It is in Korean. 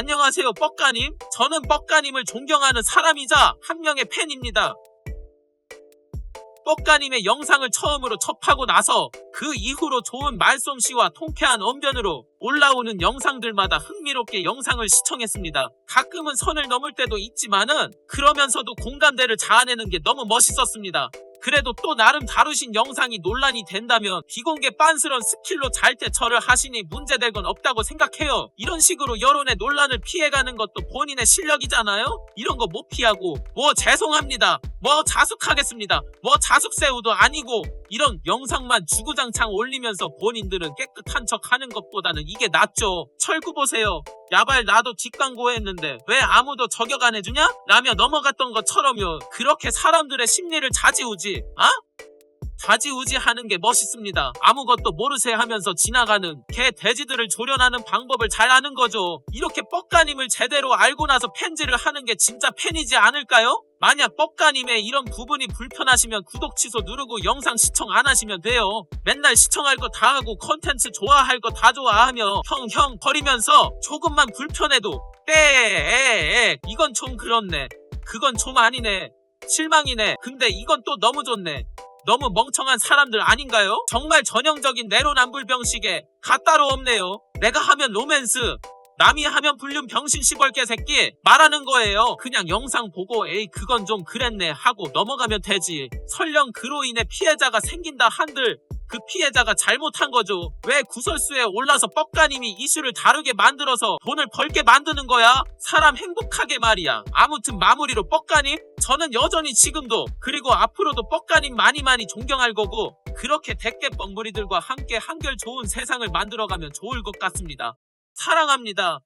안녕하세요, 뻑가님. 저는 뻑가님을 존경하는 사람이자 한 명의 팬입니다. 뻑가님의 영상을 처음으로 접하고 나서 그 이후로 좋은 말솜씨와 통쾌한 언변으로 올라오는 영상들마다 흥미롭게 영상을 시청했습니다. 가끔은 선을 넘을 때도 있지만은 그러면서도 공감대를 자아내는 게 너무 멋있었습니다. 그래도 또 나름 다루신 영상이 논란이 된다면 비공개 빤스런 스킬로 잘 대처를 하시니 문제될 건 없다고 생각해요. 이런 식으로 여론의 논란을 피해가는 것도 본인의 실력이잖아요? 이런 거 못 피하고 뭐 죄송합니다. 뭐 자숙하겠습니다. 뭐 자숙새우도 아니고 이런 영상만 주구장창 올리면서 본인들은 깨끗한 척 하는 것보다는 이게 낫죠. 철구 보세요. 야발 나도 뒷광고 했는데 왜 아무도 저격 안 해주냐? 라며 넘어갔던 것처럼요. 그렇게 사람들의 심리를 자지우지, 아? 좌지우지 하는 게 멋있습니다. 아무것도 모르세 하면서 지나가는 개 돼지들을 조련하는 방법을 잘 아는 거죠. 이렇게 뻑가님을 제대로 알고 나서 팬질을 하는 게 진짜 팬이지 않을까요? 만약 뻑가님의 이런 부분이 불편하시면 구독 취소 누르고 영상 시청 안 하시면 돼요. 맨날 시청할 거 다 하고 컨텐츠 좋아할 거 다 좋아하며 형형 버리면서 조금만 불편해도 빼 이건 좀 그렇네. 그건 좀 아니네. 실망이네. 근데 이건 또 너무 좋네. 너무 멍청한 사람들 아닌가요? 정말 전형적인 내로남불병식에 가따로 없네요. 내가 하면 로맨스, 남이 하면 불륜 병신 시벌개 새끼 말하는 거예요. 그냥 영상 보고 에이 그건 좀 그랬네 하고 넘어가면 되지. 설령 그로 인해 피해자가 생긴다 한들 그 피해자가 잘못한 거죠. 왜 구설수에 올라서 뻑가님이 이슈를 다르게 만들어서 돈을 벌게 만드는 거야? 사람 행복하게 말이야. 아무튼 마무리로 뻑가님 저는 여전히 지금도 그리고 앞으로도 뻑가님 많이 많이 존경할 거고 그렇게 대깨 뻥무리들과 함께 한결 좋은 세상을 만들어가면 좋을 것 같습니다. 사랑합니다.